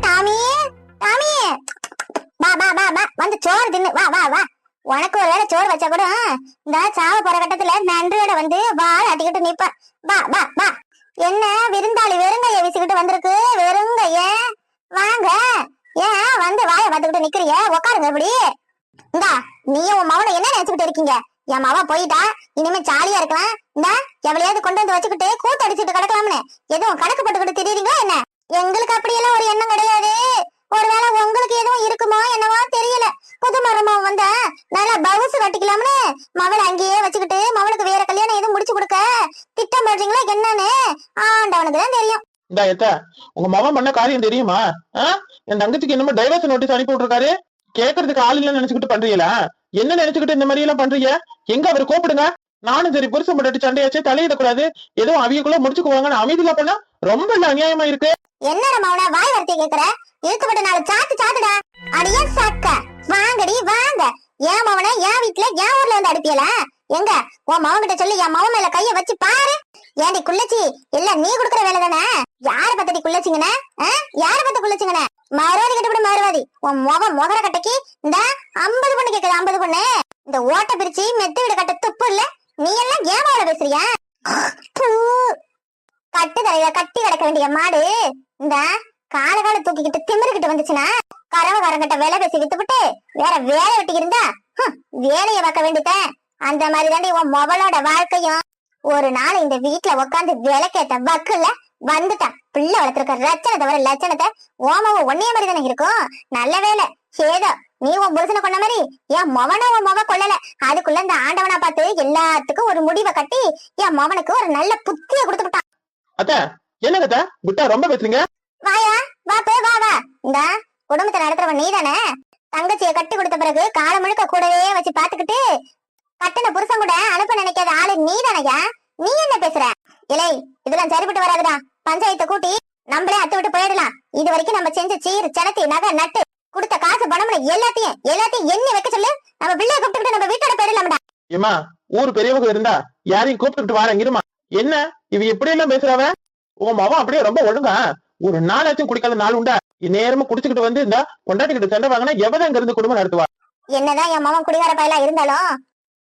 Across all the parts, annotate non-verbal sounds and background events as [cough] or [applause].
Tommy Tommy. வா வா வா வா. வந்து சோறு தின்னு. வா வா வா. உனக்கு ஒரு வேளை சோறு வச்சா கூட இந்த சாவ போற கட்டத்துல நன்றியோட வந்து வாழ அட்டிக்கிட்டு நிப்ப. வா வா வா. என்ன விருந்தாளி வெறுங்கைய வீசிக்கிட்டு வந்திருக்கு? வெறுங்கைய. வாங்க. ஏன் வந்து வாய பார்த்துக்கிட்டு நிக்கிறிய? உக்காருங்க இப்படி. இந்தா நீயும் உன் மவனை என்ன நினைச்சுக்கிட்டு இருக்கீங்க? என் மவன் போயிட்டா இனிமே ஜாலியா இருக்கலாம். இந்தா எவ்வளையாவது கொண்டு வந்து வச்சுக்கிட்டு கூத்து அடிச்சுட்டு கிடக்கலாம்னு. எதுவும் கணக்கு போட்டுக்கிட்டு தெரியுறீங்களா என்ன? எங்களுக்கு அப்படியெல்லாம் ஒரு எண்ணம் கிடையாது. ஒருவேளை உங்களுக்கு எதுவும் இருக்குமோ என்னவோ தெரியல. புது மரமா வந்த நல்லா பவுசு கட்டிக்கலாம்னு மவளை அங்கேயே வச்சுக்கிட்டு மவளுக்கு வேற கல்யாணம் எதுவும் முடிச்சு கொடுக்க திட்டம் பண்றீங்களா என்னன்னு ஆண்டவனுக்கு தான் தெரியும். இந்த எத்த உங்க மகன் பண்ண காரியம் தெரியுமா? என் தங்கச்சிக்கு என்னமோ டைவர்ஸ் நோட்டீஸ் அனுப்பி விட்டுருக்காரு. கேக்குறதுக்கு ஆள் இல்லைன்னு நினைச்சுக்கிட்டு பண்றீங்களா? என்ன நினைச்சுக்கிட்டு இந்த மாதிரி எல்லாம் பண்றீங்க? எங்க அவர் கூப்பிடுங்க? நானும் சரி புருஷன் மட்டும் சண்டையாச்சு தலையிடக்கூடாது. ஏதோ அவியக்குள்ள முடிச்சுக்குவாங்கன்னு அமைதியில பண்ணா ரொம்ப அநியாயமா இருக்கு. என்னடா மௌன வாய் வார்த்தை கேக்குற? இருக்கப்பட்ட நாலு சாத்து சாத்துடா. அடியே சாக்க. வாங்கடி வாங்க. ஏன் மவன என் வீட்டுல என் ஊர்ல வந்து அடிப்பியல? எங்க? உன் மவன் கிட்ட சொல்லி என் மவன் மேல கைய வச்சு பாரு. ஏன்டி குள்ளச்சி எல்லாம் நீ குடுக்கற வேலை தானே? யார பத்தி குள்ளச்சிங்கண்ணே யார பத்தி குள்ளச்சிங்கண்ணே மறுவாதி கூட மறுவாதி. உன் முகம் முகர கட்டைக்கு இந்த ஐம்பது பொண்ணு கேக்குது ஐம்பது பொண்ணு. இந்த ஓட்ட பிரிச்சு மெத்து விட கட்ட துப்பு இல்ல? நீ எல்லாம் ஏன் பேசுறியா? கட்டு தலையில கட்டி கிடக்க வேண்டிய மாடு இந்த கால கால தூக்கிக்கிட்டு திமிருக்கிட்டு வந்துச்சுன்னா கரவகாரங்கிட்ட வேலை பேசி வித்துவிட்டு வேற வேலை வெட்டி இருந்தா வேலைய பார்க்க வேண்டியதேன் அந்த மாதிரி தாண்டி உன் மொபலோட வாழ்க்கையும். ஒரு நாள் இந்த வீட்டுல உட்காந்து விளக்கேத்த வக்குல வந்துட்டான். பிள்ளை வளர்த்திருக்க ரச்சனை தவிர லட்சணத்தை ஓமாவும் ஒன்னே மாதிரி தானே இருக்கும். நல்ல வேலை. ஏதோ நீ உன் புருஷனை கொண்ட மாதிரி என் மவனை உன் மொவ கொள்ளல அதுக்குள்ள இந்த ஆண்டவனா பார்த்து எல்லாத்துக்கும் ஒரு முடிவை கட்டி என் மவனுக்கு ஒரு நல்ல புத்திய கொடுத்து விட்டான். அத்த என்னங்க அத்த? விட்டா ரொம்ப பேசுறீங்க? வாயா வா போ வா வா. இந்த குடும்பத்தை நடத்துறவன் நீதானே? தங்கச்சிய கட்டி கொடுத்த பிறகு காலம் முழுக்க கூடவே வச்சு பாத்துக்கிட்டு கட்டின புருஷன் கூட அனுப்ப நினைக்காத ஆளு நீதானையா? நீ என்ன பேசுற? இலை இதெல்லாம் சரிப்பட்டு வராதுடா. பஞ்சாயத்தை கூட்டி நம்மளே அத்து விட்டு போயிடலாம். இது வரைக்கும் நம்ம செஞ்ச சீர் சனத்தி நகை நட்டு கொடுத்த காசு பணம்னு எல்லாத்தையும் எல்லாத்தையும் எண்ணி வைக்க சொல்லு. நம்ம பிள்ளைய கூப்பிட்டுக்கிட்டு நம்ம வீட்டோட போயிடலாம்டா. ஏமா ஊர் பெரியவங்க இருந்தா யாரையும் கூப்பிட்டுட்டு வாரேன் இருமா என்ன? இவ எப்படி எல்லாம் பேசுறாவ? உன் மகன் அப்படியே ரொம்ப ஒழுங்கா ஒரு நாளாச்சும் குடிக்காத நாள் உண்டா? நேரமா குடிச்சுக்கிட்டு வந்து இந்த பொண்டாட்டிக்கிட்ட சண்டை வாங்கினா எவதான் இங்க இருந்து குடும்பம் நடத்துவா? என்னதான் என் மகன் குடிகார பயலா இருந்தாலும்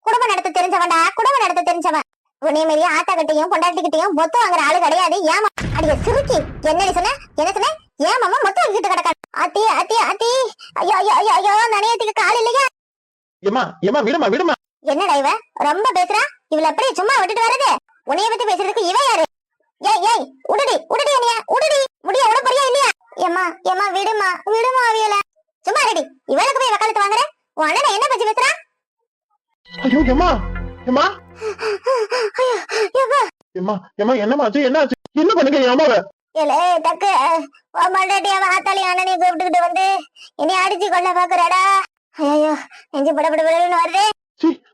குடும்பம் நடத்த தெரிஞ்சவன்டா குடும்பம் நடத்த தெரிஞ்சவன். உன்னை மாரி ஆத்தாக்கிட்டையும் பொண்டாட்டிக்கிட்டையும் மொத்த வாங்குற ஆளு கிடையாது. ஏமா அடிய சிறுக்கி என்னடி சொன்ன? என்ன சொன்ன? ஏன் மாமா மொத்தம் வாங்கிட்டு கிடக்க அத்தி அத்தி அத்தி ஐயோ ஐயோ ஐயோ ஐயோ நனையத்துக்கு கால் இல்லையா? ஏமா ஏமா விடுமா விடுமா. என்னடா இவ? ரொம்ப பேசுறா? இவள அப்படியே சும்மா விட்டுட்டு வர்றது? உன்னைய பத்தி பேசுறதுக்கு இவ யாரு? ஏய் ஏய் உடுடி உடுடி என்னைய? உடுடி முடிய உட போறியா இல்லையா? ஏமா ஏமா விடுமா விடுமா அவியல. சும்மா ரெடி இவளுக்கு போய் வக்காலத்து வாங்குற? உன் அண்ணனை என்ன பத்தி பேசுறா? ஐயோ ஏமா ஏமா ஏமா ஏமா என்னமாச்சு என்ன ஆச்சு என்ன பண்ணுங்க ஏலே மண்டாட்டி அவன் ஆத்தாளி அண்ணனை கூப்பிட்டுக்கிட்டு வந்து என்னை அடிச்சு கொள்ள பாக்குறாடா ஐயோ நெஞ்சு பட பட படன்னு வருது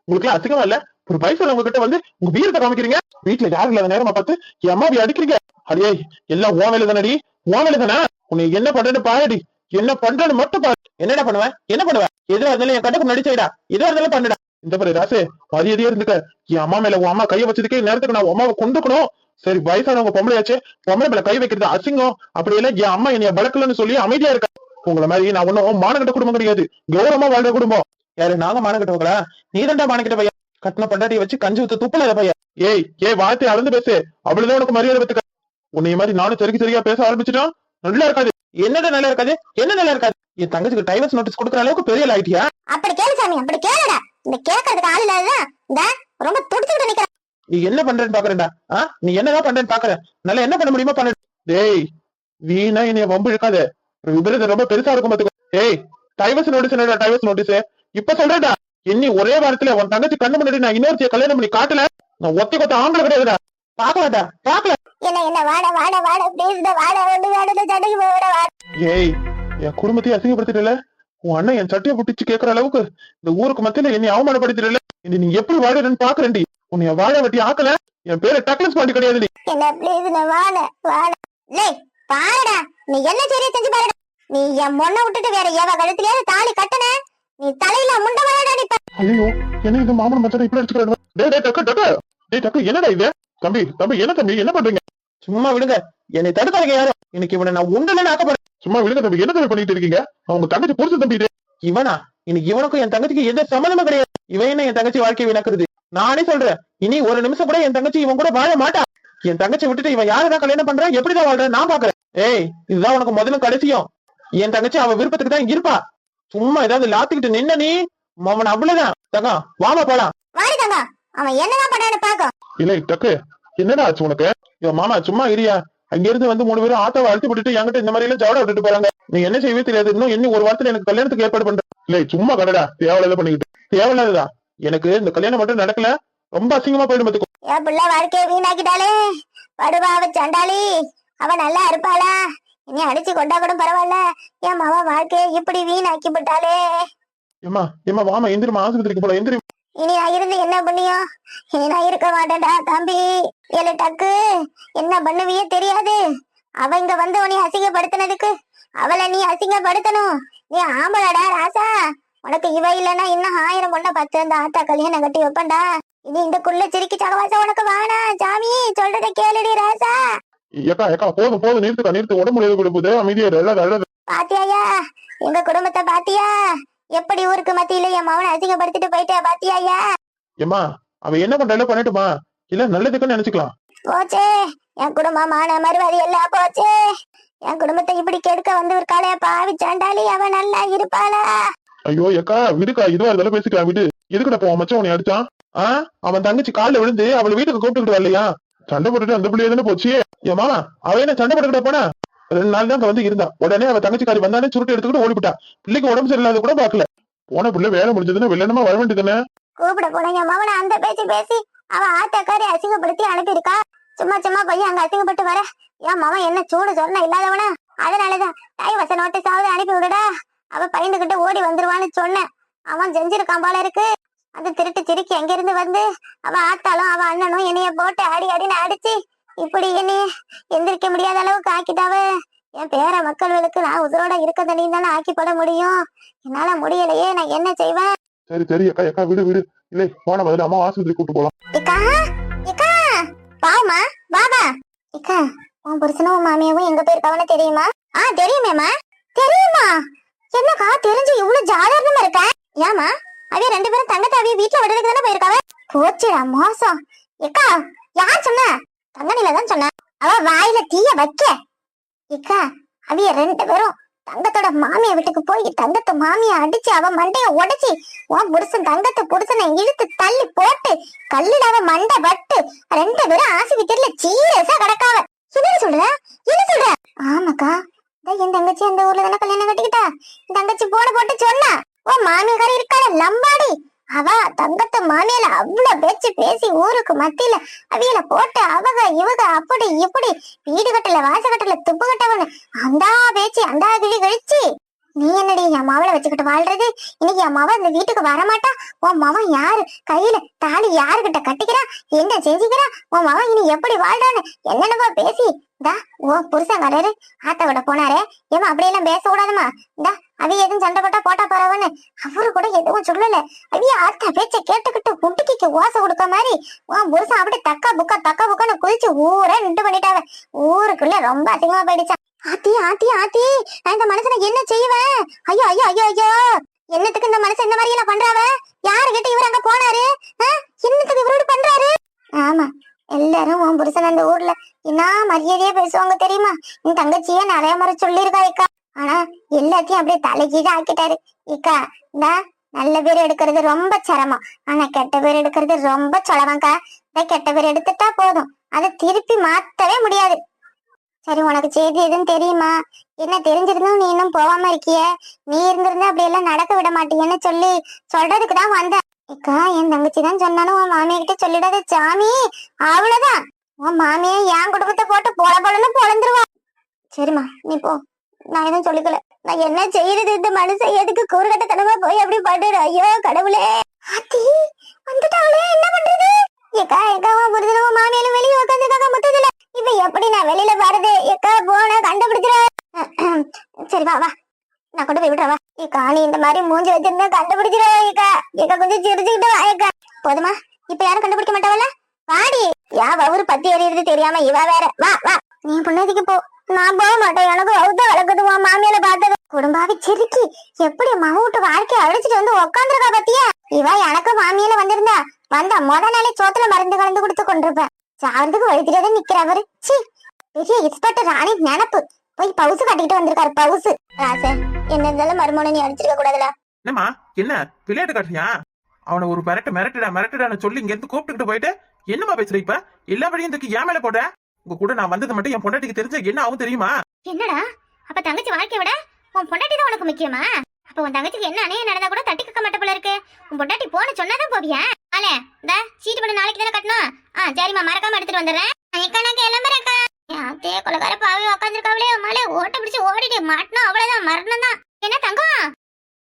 உங்களுக்கு இல்ல? ஒரு வயசுல உங்ககிட்ட வந்து உங்க வீரத்தை காமிக்கிறீங்க? வீட்டுல யாரும் இல்லாத நேரமா பார்த்து என் அடிக்கிறீங்க. அடியே எல்லாம் ஓ வேலை தானடி உன் வேலை தானே உன்னை என்ன பண்றேன்னு பாருடி என்ன பண்றேன்னு மட்டும் பாரு. என்னடா பண்ணுவேன் என்ன பண்ணுவேன் எதுவா இருந்தாலும் என் கட்டுக்கு நடிச்சிடா எதுவா இருந்தாலும் பண்ணுடா. இந்த பாரு ராசு மரியாதையா இருந்துக்க. என் அம்மா மேல உன் அம்மா கையை வச்சதுக்கே நேரத்துக்கு நான் அம்மாவை கொண்டுக்கணும் சரி வயசானவங்க பொம்பளையாச்சு. பொம்பளை மேல கை வைக்கிறது அசிங்கம். அப்படி இல்ல என் அம்மா என்னைய வளர்க்கலன்னு சொல்லி அமைதியா இருக்க? உங்களை மாதிரி நான் ஒன்னும் மானகட்ட குடும்பம் கிடையாது. கௌரவமா வாழ்ற குடும்பம். யாரு நாங்க மானகட்டவங்களா நீ தான்டா மானகிட்ட பையன். கட்டின பண்டாட்டிய வச்சு கஞ்சி ஊத்து துப்புல பையன் ஏய் ஏய் வார்த்தை அளந்து பேசு. அவ்வளவுதான் உனக்கு மரியாதை பத்துக்க. உன்னை மாதிரி நானும் சரிக்கு சரியா பேச ஆரம்பிச்சுட்டா நல்லா இருக்காது. என்னடா நல்லா இருக்காது? என்ன நல்லா இருக்காது? என் தங்கச்சிக்கு டைவர்ஸ் நோட்டீஸ் கொடுக்குற அளவுக்கு பெரிய ஆயிட்டியா? அப்படி கேளு சாமி அப்படி கேளுடா. இந்த கேட்கறதுக்கு ஆள் இல்லாததான் இந்த ரொம்ப துடிச்சுக்கிட்டு நிக்கிற. நீ என்ன பண்றேன்னு பாக்குறேன்டா? ஆ? நீ என்னதான் பண்றேன்னு பாக்குறேன் நல்லா என்ன பண்ண முடியுமோ பண்ண. டேய் வீணா என்னைய வம்பு இழுக்காத விபரீதம் ரொம்ப பெருசா இருக்கும் பாத்துக்கோ. ஏய் டைவர்ஸ் நோட்டீஸ் என்னடா டைவர்ஸ் நோட்டீஸ் இப்ப சொல்றேன்டா. இன்னி ஒரே வாரத்துல உன் தங்கச்சி கண்ணு முன்னாடி நான் இன்னொருத்தைய கல்யாணம் பண்ணி காட்டல. நான் ஒத்தி கொத்த ஆம்பளை கிடையாதுடா பாக்கலாடா பாக்கல என்ன என்ன வாட வாட வாட ப்ளீஸ் வாட ஒண்ணு வாட சண்டைக்கு போட வாட ஏய் என் குடும்பத்தையும் அசிங்கப்படுத்திடல உன் அண்ணன் என் சட்டையை புட்டிச்சு கேக்குற அளவுக்கு இந்த ஊருக்கு மத்தியில என்னை அவமானப்படுத்திடல இனி நீ எப்படி வாழறன்னு பாக்குறேன்டி. உன்னை வாழ வெட்டி ஆக்கல. என் பேரு டக்லஸ் பாண்டி கிடையாதுடி. என்ன ப்ளீஸ் வாட வாட. பாருடா நீ என்ன சரியா செஞ்சு பாருடா. நீ என் பொண்ணை விட்டுட்டு வேற எவ கழுத்துலயாவது தாலி கட்டன? நீ தலையில முண்டை வாடா நீ ஐயோ என்ன இது மாமன் மச்சான் இப்படி அடிச்சுக்கிறாரு? டேய் டேய் டக்கு டக்கு. டேய் டக்கு என்னடா இது? தம்பி தம்பி என்ன தம்பி என்ன பண்றீங்க? சும்மா விடுங்க. என்னை தடுக்காதீங்க யாரும். இன்னைக்கு இவனை நான் உண்டல ஆக்க போறேன் சும்மா விடுங்க தம்பி என்ன தம்பி பண்ணிட்டு இருக்கீங்க? அவங்க தங்கச்சி புரிச்சு தம்பி இது. இவனா? இன்னைக்கு இவனுக்கும் என் தங்கச்சிக்கு எந்த சம்மந்தமும் கிடையாது. இவன் என்ன என் தங்கச்சி வாழ்க்கை விளக்குறது நானே சொல்றேன். இனி ஒரு நிமிஷம் கூட என் தங்கச்சி இவன் கூட வாழ மாட்டா. என் தங்கச்சி விட்டுட்டு இவன் யாரதான் கல்யாணம் பண்றான்? எப்படிதான் வாழ்றேன் நான் பாக்குறேன். ஏய் இதுதான் உனக்கு முதலும் கடைசியும். என் தங்கச்சி அவ விருப்பத்துக்கு தான் இருப்பா. சும்மா ஏதாவது லாத்திக்கிட்டு நின்ன நீ அவன் அவ்வளவுதான். தங்கம் வாமா போலாம். வாடி தங்க அவன் என்னதான் பண்றான்னு பாக்கும் இல்லை டக்கு என்னடா ஆச்சு உனக்கு? இவன் மாமா சும்மா இரியா. அங்க இருந்து வந்து மூணு பேரும் ஆட்டோவை அழுத்தி விட்டுட்டு என்கிட்ட இந்த மாதிரி எல்லாம் ஜவட விட்டுட்டு போறாங்க. நீ என்ன செய்வே தெரியாது. இன்னும் இன்னும் ஒரு வாரத்துல எனக்கு கல்யாணத்துக்கு ஏற்பாடு பண்ற. இல்லை சும்மா கடடா. தேவையில்லாத பண்ணிக்கிட்டு. தேவையில்லாததா? எனக்கு இந்த கல்யாணம் மட்டும் நடக்கல. ரொம்ப அசிங்கமா போயிடும் பாத்துக்கோ. என் பிள்ளை வாழ்க்கையை வீணாக்கிட்டாளே படுவா அவ சண்டாளி. அவ நல்லா இருப்பாளா? இனி அடிச்சு கொண்டா கூட பரவாயில்ல. என் மவ வாழ்க்கையை இப்படி வீணாக்கி விட்டாளே ஏமா ஏமா வாமா எந்திரிமா ஆஸ்பத்திரிக்கு போல எந்திரி இனி நான் இருந்து என்ன பண்ணியும்? இனி நான் இருக்க மாட்டேன்டா தம்பி. ஏழு டக்கு. என்ன பண்ணுவியே தெரியாது. அவ இங்க வந்து உன்னை அசிங்கப்படுத்தினதுக்கு அவளை நீ அசிங்கப்படுத்தணும். நீ ஆம்பளடா ராசா. உனக்கு இவ இல்லைன்னா இன்னும் ஆயிரம் பொண்ணை பத்து அந்த ஆத்தா கல்யாணம் கட்டி வைப்பேன்டா. இனி இந்த குள்ள சிரிக்கி சகவாசம் உனக்கு வேணா சாமி. சொல்றத கேளுடி ராசா. ஏக்கா ஏக்கா போதும் போதும் நிறுத்துக்கா நிறுத்து. உடம்பு முடியாது கொடுக்குது. அமைதியா எல்லாம் அழாத. பாத்தியாயா? எங்க குடும்பத்தை பாத்தியா? எப்படி ஊருக்கு மத்தியில என் மவனை அசிங்கப்படுத்திட்டு போயிட்டே பாத்தியாயா? ஏமா அவ என்ன பண்றாலும் பண்ணட்டுமா? இல்ல நல்லதுக்குன்னு நினைச்சுக்கலாம். போச்சே. என் குடும்பமான மறுவாதி எல்லாம் போச்சே. என் குடும்பத்தை இப்படி கெடுக்க வந்து இருக்காளே பாவி சாண்டாளி அவ நல்லா இருப்பாளா? ஐயோ ஏக்கா விடுக்கா இதுவா இருந்தாலும் பேசிக்கலாம் விடு. எதுக்குடா போ மச்சான் உன்னை அடிச்சான்? ஆ? அவன் தங்கச்சி கால்ல விழுந்து அவளை வீட்டுக்கு கூப்பிட்டுக்கிட்டு வரலையா? சண்டை போட்டுட்டு அந்த பிள்ளைய தானே போச்சு? ஏமா அவ என்ன சண்டை போட்டுக்கிட்ட போனா? ரெண்டு நாள் தான் வந்து இருந்தா. உடனே அவ தங்கச்சிக்காரி வந்தானே சுருட்டு எடுத்துக்கிட்டு ஓடிவிட்டா. பிள்ளைக்கு உடம்பு சரியில்லாத கூட பாக்கல போன பிள்ளை வேலை முடிஞ்சதுன்னா வெள்ளனமா வர வேண்டியதுன்னு கூப்பிட போன என் மவனை அந்த பேச்சு பேசி அவ ஆத்தக்காரி அசிங்கப்படுத்தி அனுப்பியிருக்கா. சும்மா சும்மா போய் அங்க அசிங்கப்பட்டு வர. என் மவன் என்ன சூடு சொன்ன இல்லாதவனா? அதனாலதான் டைவச நோட்டீஸ் ஆகுது அனுப்பி விடுடா அவ பயந்துகிட்டு ஓடி வந்துருவான்னு சொன்னேன். அவன் செஞ்சிருக்கான் போல இருக்கு. அது திருட்டு சிரிக்கி எங்க இருந்து வந்து? அவ ஆத்தாலும் அவ அண்ணனும் என்னைய போட்டு அடி அடின்னு அடிச்சு இப்படி என்னைய எந்திரிக்க முடியாத அளவுக்கு ஆக்கிட்டாவ. என் பேர மக்களுக்கு நான் உசுரோட இருக்க தண்ணியும் தானே ஆக்கிப்பட முடியும்? என்னால முடியலையே நான் என்ன செய்வேன்? சரி சரி அக்கா அக்கா விடு விடு. இல்லை போன முதல்ல அம்மா ஆஸ்பத்திரி கூட்டு போலாம். இக்கா இக்கா பாவுமா பாபா இக்கா உன் புருஷனும் உன் மாமியாவும் எங்க போயிருக்காவன்னு தெரியுமா? ஆ தெரியுமேமா தெரியுமா? என்னக்கா தெரிஞ்சு இவ்வளவு ஜாலியாரமா இருக்க? ஏமா அதே ரெண்டு பேரும் தங்கத்தை அவிய வீட்டுல விடுறதுக்கு தானே போயிருக்காவ? போச்சுடா மோசம். இக்கா யார் சொன்ன? தங்கனில தான் சொன்ன. அவ வாயில தீய வைக்க. இக்கா அவிய ரெண்டு பேரும் தங்கத்தோட மாமிய வீட்டுக்கு போய் தங்கத்தை மாமிய அடிச்சு அவ மண்டைய உடைச்சி உன் புருஷன் தங்கத்தை புருஷனை இழுத்து தள்ளி போட்டு கல்லுடாவ மண்டை பட்டு ரெண்டு பேரும் ஆஸ்பத்திரியில சீரியஸா கிடக்காவ. என்ன சொல்ற? என்ன சொல்ற? ஆமாக்கா. என் தங்கச்சி அந்த ஊர்ல தானே கல்யாணம் கட்டிக்கிட்டா? என் தங்கச்சி போன போட்டு சொன்னா. ஓ மாமியார் இருக்காள லம்பாடி. அவ தங்கத்து மாமியில அவ்வளவு பேச்சு பேசி ஊருக்கு மத்தியில அவியில போட்டு அவக இவக அப்படி இப்படி வீடு கட்டல வாச கட்டல துப்பு கட்டவனு அந்தா பேச்சு அந்தா கிழி கழிச்சு. நீ என்னடி என் மாவளை வச்சுக்கிட்டு வாழ்றது? இன்னைக்கு என் மவன் இந்த வீட்டுக்கு வரமாட்டா? உன் மவன் யாரு? கையில தாலி யாருகிட்ட கட்டிக்கிறா? என்ன செஞ்சுக்கிறா? உன் மவன் இனி எப்படி வாழ்றான்னு என்னென்னவா பேசி. தா உன் புருஷன் ஆத்த ஆத்தாவோட போனாரே. ஏமா அப்படியெல்லாம் பேச கூடாதுமா அது எதுவும் சண்டை போட்டா போட்டா போறவன்னு அவரு கூட எதுவும் சொல்லல. அவிய ஆத்தா பேச்ச கேட்டுக்கிட்டு குட்டிக்கு ஓசை கொடுக்க மாதிரி உன் புருஷன் அப்படி தக்கா புக்கா தக்கா புக்கான்னு குளிச்சு ஊரே நின்று பண்ணிட்டாவ. ஊருக்குள்ள ரொம்ப அசிங்கமா போயிடுச்சான் ஆத்தி ஆத்தி ஆத்தி நான் இந்த மனுஷனை என்ன செய்வேன்? ஐயோ ஐயோ ஐயோ ஐயோ. என்னத்துக்கு இந்த மனுஷன் இந்த மாதிரி எல்லாம் பண்றாவ? யாரு கிட்ட இவர் அங்க போனாரு? என்னத்துக்கு இவரோடு பண்றாரு? ஆமா எல்லாரும் உன் புருஷன் அந்த ஊர்ல என்ன மரியாதையா பேசுவாங்க தெரியுமா? என் தங்கச்சியே நிறைய முறை சொல்லியிருக்காய்க்கா ஆனா எல்லாத்தையும் அப்படியே தலைகீழ ஆக்கிட்டாரு. இக்கா இந்த நல்ல பேர் எடுக்கிறது ரொம்ப சிரமம். ஆனா கெட்ட பேர் எடுக்கிறது ரொம்ப சுலவங்கா இந்த கெட்ட பேர் எடுத்துட்டா போதும். அதை திருப்பி மாத்தவே முடியாது. சரி உனக்கு செய்தி எதுவும் தெரியுமா? என்ன தெரிஞ்சிருந்தும் நீ இன்னும் போகாம இருக்கிய? நீ இருந்திருந்தா அப்படி எல்லாம் நடக்க விட மாட்டீங்கன்னு சொல்லி சொல்றதுக்கு தான் வந்தேன் அக்கா என் தங்கச்சி தான் சொன்னாலும் உன் மாமியா கிட்ட சொல்லிடாத சாமி. அவ்வளவுதான். உன் மாமியை என் குடும்பத்தை போட்டு பொல பொலன்னு பொழந்துருவா சரிம்மா நீ போ. நான் எதுவும் சொல்லிக்கல. நான் என்ன செய்யறது? இந்த மனுஷன் எதுக்கு கூறுகட்டத்தனமா போய் அப்படி பண்றது ஐயோ கடவுளே. ஆத்தி வந்துட்டாங்களே என்ன பண்றது? ஏக்கா ஏக்கா உன் புரிதலும் மாமியாலும் வெளியே உட்காந்துருக்காங்க முத்ததுல இப்ப எப்படி நான் வெளியில பாருது ஏக்கா போன கண்டுபிடிச்சிட [clears throat] சரி வா வா. நான் கொண்டு போய் விடுறேன் வா. ஏக்கா நீ இந்த மாதிரி மூஞ்சி வச்சிருந்தா கண்டுபிடிச்சிட ஏக்கா. ஏக்கா கொஞ்சம் சிரிச்சுக்கிட்டு வா ஏக்கா. போதுமா? இப்ப யாரும் கண்டுபிடிக்க மாட்டாவல்ல? வாடி. யா ஒரு பத்தி எறியறது தெரியாம இவ வேற. வா வா. நீ பொண்ணாதிக்கு போ. நான் போக மாட்டேன். எனக்கு வவுத்த வளர்க்குது உன் மாமி குடும்பாவி சிரிக்கி. எப்படி மக விட்டு வாழ்க்கைய அழிச்சிட்டு வந்து உக்காந்துருக்கா பத்தியா? இவ எனக்கு மாமியில வந்திருந்தா வந்த முத நாளே சோத்துல மருந்து கலந்து கொடுத்து கொண்டிருப்பேன். சாவதுக்கு வழி தெரியாத நிக்கிறவரு சி. பெரிய இன்ஸ்பெக்டர் ராணி நினப்பு. போய் பவுசு கட்டிக்கிட்டு வந்திருக்காரு பவுசு. ராச என்ன இருந்தாலும் மருமனை நீ அடிச்சிருக்க கூடாதுல என்னம்மா? என்ன? விளையாட்டு காட்டுறியா? அவனை ஒரு மிரட்டு மிரட்டுடா மிரட்டுடான்னு சொல்லி இங்க இருந்து கூப்பிட்டுக்கிட்டு போயிட்டு என்னம்மா பேசுற இப்ப? எல்லா வழியும் தூக்கி ஏன் மேல போட உங்க கூட நான் வந்தது மட்டும் என் பொண்டாட்டிக்கு தெரிஞ்ச என்ன ஆகும் தெரியுமா? என்னடா? அப்ப தங்கச்சி வாழ்க்கைய விட உன் பொண்டாட்டி தான் உனக்கு முக்கியமா? அப்ப உன் தங்கச்சிக்கு என்ன அணைய நடந்தா கூட தட்டி கக்க மாட்ட போல இருக்கு. உன் பொண்டாட்டி போன சொன்னாதான் போவியா? ஆலே இந்த சீட்டு பண்ண நாளைக்கு தானே கட்டணும். ஆ சரிம்மா மறக்காம எடுத்துட்டு வந்துடுறேன். அக்கா. நான் கிளம்புறேன்க்கா தே கொலகார பாவி உக்காந்துருக்காவளே மலை ஓட்ட பிடிச்சு ஓடிட்டு மாட்டினா அவ்வளவுதான் மரணம் தான். என்ன தங்கம்?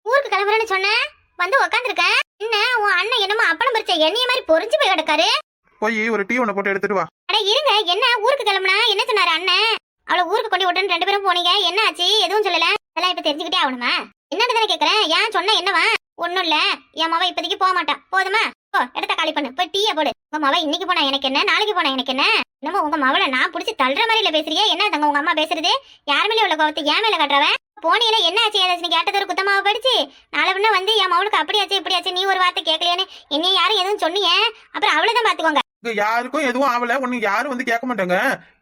ஊருக்கு கிளம்புறேன்னு சொன்னேன். வந்து உக்காந்துருக்கேன். என்ன உன் அண்ணன் என்னமோ அப்பளம் பறிச்ச எண்ணெய மாதிரி பொறிஞ்சு போய் கிடக்காரு? போய் ஒரு டீ ஒண்ணு போட்டு எடுத்துட்டு வா. இருங்க என்ன ஊருக்கு கிளம்புனா? என்ன சொன்னாரு அண்ணன்? அவளை ஊருக்கு கொண்டு விட்டுன்னு ரெண்டு பேரும் போனீங்க. என்ன ஆச்சு எதுவும் சொல்லல? அதெல்லாம் இப்ப தெரிஞ்சுக்கிட்டே ஆகணுமா? என்னன்னு தானே கேக்குறேன். ஏன் சொன்ன என்னவா? ஒண்ணும் இல்ல. என் மவ இப்போதைக்கு போக மாட்டான் போதுமா? ஓ இடத்த காலி பண்ணு. போய் டீயை போடு. உங்க மவ இன்னைக்கு போனா எனக்கு என்ன? நாளைக்கு போனா எனக்கு என்ன? என்னமோ உங்க மவளை நான் புடிச்சு தள்ளுற மாதிரி இல்ல பேசுறியே. என்ன தங்க உங்க அம்மா பேசுறது? யார் மேலே உள்ள கோவத்தை ஏன் மேல கட்டுறவன் போனீல என்ன ஆச்சு ஏதாச்சும் நீ கேட்டது ஒரு குத்தமாவ படிச்சு? நாளை பின்ன வந்து என் மவளுக்கு அப்படி ஆச்சு இப்படி ஆச்சு நீ ஒரு வார்த்தை கேட்கலையான்னு என்னைய யாரும் எதுவும் சொன்னீங்க அப்புறம் அவ்வளவுதான் பாத்துக்கோங்க இங்க யாருக்கும் எதுவும் ஆகல ஒண்ணு யாரும் வந்து கேட்க மாட்டாங்க.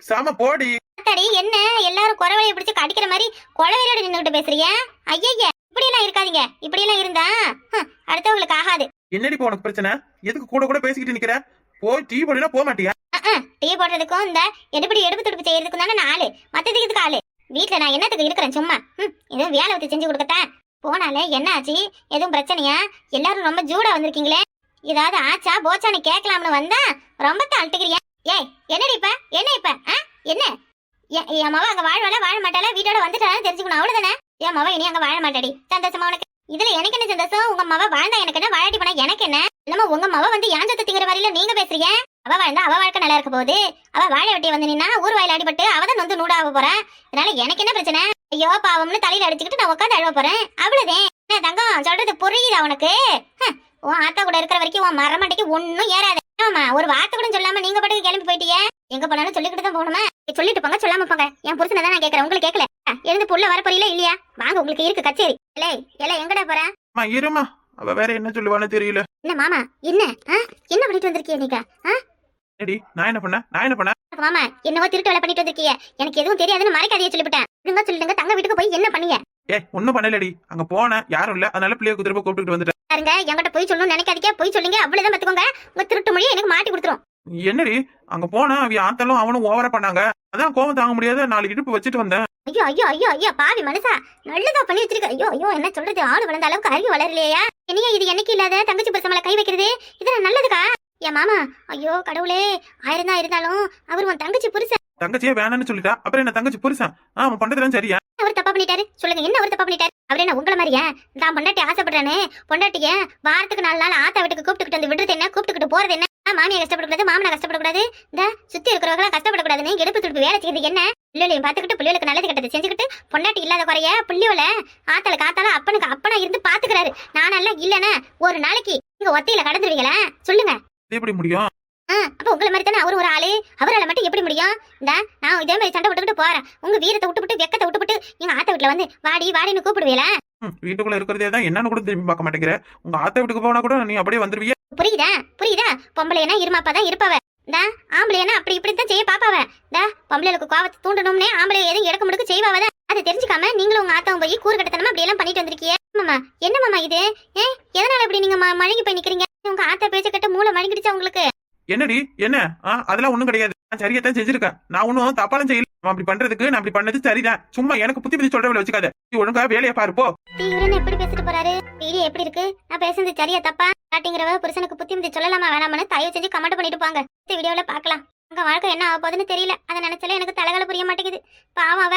சாம போடி. அத்தாடி என்ன? எல்லாரும் குறவழைய பிடிச்சு கடிக்கிற மாதிரி குளவரையோட நின்னுகிட்டு பேசுறீங்க ஐயய்ய இப்படி எல்லாம் இருக்காதீங்க. இப்படி எல்லாம் இருந்தா அடுத்தவங்களுக்கு ஆகாது. என்னடி இப்போ உனக்கு பிரச்சனை? எதுக்கு கூட கூட பேசிக்கிட்டு நிக்கிற? போய் டீ போடினா போக மாட்டியா? டீ போடுறதுக்கும் இந்த எடுப்படி எடுப்பு துடுப்பு செய்யறதுக்கும் தானே ஆளு மத்ததுக்கு இதுக்கு ஆளு? வீட்டுல நான் என்னத்துக்கு இருக்கிறேன்? சும்மா. ம், ஏதோ வேலை வச்சு செஞ்சு கொடுக்கத்தான் போனாலே என்ன ஆச்சு? எதுவும் பிரச்சனையா? எல்லாரும் ரொம்ப ஜூடா வந்திருக்கீங்களே. ஏதாவது ஆச்சா போச்சான்னு கேட்கலாம்னு வந்தா ரொம்ப தள்ளிட்டுக்கிறியா ஏய் என்னடி இப்ப? என்ன இப்ப? ஆ? என்ன? என் என் மவ அங்க வாழ வாழ மாட்டாளா? வீட்டோட வந்துட்டாலும் தெரிஞ்சுக்கணும். அவ்வளவுதானே? என் மவ இனி அங்க வாழ மாட்டாடி. சந்தோஷமா உனக்கு? இதுல எனக்கு என்ன சந்தோஷம்? உங்க மவ வாழ்ந்தா எனக்கு என்ன? வாழாட்டி போனா எனக்கு என்ன? இல்லாம உங்க மவ வந்து யாஞ்சத்தை திங்கிற வரையில நீங்க பேசுறீங்க? அவ வாழ்ந்தா அவ வாழ்க்கை நல்லா இருக்க போகுது. அவ வாழை வெட்டி வந்து நின்னா ஊர் வாயில அடிபட்டு அவ தான் வந்து நூடாக போறேன் அதனால எனக்கு என்ன பிரச்சனை? ஐயோ பாவம்னு தலையில அடிச்சுக்கிட்டு நான் உட்காந்து அழுவ போறேன். அவ்வளவுதான். தங்கம் சொல்றது புரியுதா உனக்கு? உன் ஆத்தா கூட இருக்கிற வரைக்கும் உன் மரமட்டைக்கு ஒன்னும் ஏறாது. ஆமா ஒரு வார்த்தை கூட சொல்லாம நீங்க பாட்டுக்கு கிளம்பி போயிட்டீங்க? எங்க போனாலும் சொல்லிக்கிட்டு தான் போகணுமா? சொல்லிட்டு போங்க சொல்லாம போங்க. என் புருஷனை தான் நான் கேக்குறேன். உங்களுக்கு கேட்கல எழுந்து புள்ள வர போறீங்களா இல்லையா? வாங்க உங்களுக்கு இருக்கு கச்சேரி. இல்லை இல்லை எங்கடா போறேன் இருமா. அவ வேற என்ன சொல்லுவான்னு தெரியல. என்ன மாமா என்ன? என்ன பண்ணிட்டு வந்திருக்கீங்க நீங்க? ஏடி நான் என்ன பண்ண நான் என்ன பண்ண மாமா என்னவோ திருட்டு வேலை பண்ணிட்டு வந்திருக்கீங்க எனக்கு எதுவும் தெரியாதுன்னு மறைக்காதையே சொல்லிவிட்டேன். ஒழுங்கா சொல்லிடுங்க. தங்க வீட்டுக்கு போய் என்ன பண்ணீங்க? ஏ ஒண்ணும் பண்ணலடி. அங்க போனேன் யாரும் இல்ல. அதனால பிள்ளைய திரும்ப கூப்பிட்டு வந்துட்டேன். பாருங்க என்கிட்ட போய் சொல்லணும்னு நினைக்காதீங்க. போய் சொல்லுங்க அவ்வளவுதான் பாத்துக்கோங்க. உங்க திருட்டு மொழியை எனக்கு மாட்டி கொடுத்துரும். என்னடி அங்க போனா அவ ஆத்தலும் அவனும் ஓவரா பண்ணாங்க. அதான் கோவம் தாங்க முடியாத. நாலு இடுப்பு வச்சுட்டு வந்தேன். ஐயோ ஐயோ ஐயோ ஐயோ பாவி மனுஷா. நல்லதா பண்ணி வச்சிருக்க. ஐயோ ஐயோ என்ன சொல்றது? ஆளு வளர்ந்த அளவுக்கு அறிவு வளரலையா. என்னையா இது என்னைக்கு இல்லாத தங்கச்சி பசங்க மேல கை வைக்கிறது? இதெல்லாம் நல்லதுக்கா? என் மாமா ஐயோ கடவுளே ஆயிரம் தான் இருந்தாலும் அவர் உன் தங்கச்சி புருஷன். தங்கச்சியே வேணாம்னு சொல்லிட்டா? அப்புறம் என்ன தங்கச்சி புருஷன்? ஆ, அவன் பண்றதுலாம் சரியா? என்ன அவர் தப்பா பண்ணிட்டாரு. சொல்லுங்க என்ன அவர் தப்பா பண்ணிட்டாரு? அவர் என்ன உங்கள மாதிரியா? நான் பொண்டாட்டி ஆசைப்படுறேனே. பொண்டாட்டிய வாரத்துக்கு நாலு நாள் ஆத்தா வீட்டுக்கு கூப்பிட்டுக்கிட்டு வந்து விடுறது என்ன? கூப்பிட்டுக்கிட்டு போறது என்ன? மாமியை கஷ்டப்படக்கூடாது மாமனா கஷ்டப்படக்கூடாது. இந்த சுத்தி இருக்கிறவங்க கஷ்டப்படக்கூடாதுன்னு எடுப்பு துடுப்பு வேலை செய்யுது என்ன? பிள்ளைகளையும் பார்த்துக்கிட்டு பிள்ளைகளுக்கு நல்லது கெட்டது செஞ்சுக்கிட்டு பொண்டாட்டி இல்லாத குறைய பிள்ளையோல ஆத்தால காத்தால அப்பனுக்கு அப்பனா இருந்து பாத்துக்கிறாரு. நானெல்லாம் இல்லனா ஒரு நாளைக்கு நீங்க ஒத்தையில கடந்துருவீங்களா? சொல்லுங்க. எப்படி முடியும்? ஆ, அப்ப உங்களை மாதிரி தானே அவரு ஒரு ஆளு? அவரால மட்டும் எப்படி முடியும்? இந்த நான் இதே மாதிரி சண்டை விட்டுக்கிட்டு போறேன். உங்க வீரத்தை விட்டுவிட்டு வெக்கத்தை விட்டுவிட்டு எங்க ஆத்த வீட்டுல வந்து வாடி வாடின்னு கூப்பிடுவீல? வீட்டுக்குள்ள இருக்கிறதே தான் என்னன்னு கூட திரும்பி பார்க்க மாட்டேங்கிற. உங்க ஆத்த வீட்டுக்கு போனா கூட நீ அப்படியே வந்துருவிய. புரியுதா? புரியுதா? பொம்பளைனா இருமாப்பா தான் இருப்பவ. இந்த ஆம்பளைனா அப்படி இப்படி தான் செய்ய பாப்பாவ. இந்த பொம்பளைகளுக்கு கோவத்தை தூண்டணும்னே ஆம்பளை எதுவும் எடுக்க முடுக்க செய்வாவ தான். அதை தெரிஞ்சுக்காம நீங்களும் உங்க ஆத்தாவும் போய் கூறு கட்டத்தனமா அப்படி எல்லாம் பண்ணிட்டு வந்திருக்கீங்க மாமா என்ன மாமா இது? ஏ எதனால இப்படி நீங்க மழுங்கி போய் நிக்கிறீங்க? உங்க ஆத்தா பேச்ச கட்ட மூளை மழுங்கிடுச்சா உங்களுக்கு? என்னடி? என்ன? அதெல்லாம் ஒண்ணும் கிடையாது. நான் சரியத்தான் செஞ்சிருக்கேன். நான் ஒன்னும் தப்பாலும் செய்யல. நான் அப்படி பண்றதுக்கு நான் அப்படி பண்ணது சரிதான். சும்மா எனக்கு புத்தி புத்தி சொல்றவள வச்சுக்காத. நீ ஒழுங்கா வேலையை பாருப்போ போ. எப்படி பேசிட்டு போறாரு? வீடியோ எப்படி இருக்கு? நான் பேசுறது சரியா தப்பா? காட்டிங்கிறவ புருஷனுக்கு புத்தி புத்தி சொல்லலாமா வேணாமான்னு தயவு செஞ்சு கமெண்ட் பண்ணிட்டு போங்க. இந்த வீடியோல பாக்கலாம் உங்க வாழ்க்கை என்ன ஆக போகுதுன்னு தெரியல. அதை நினைச்சாலே எனக்கு தலைகளை புரிய மாட்டேங்குது. பாவம் அவ.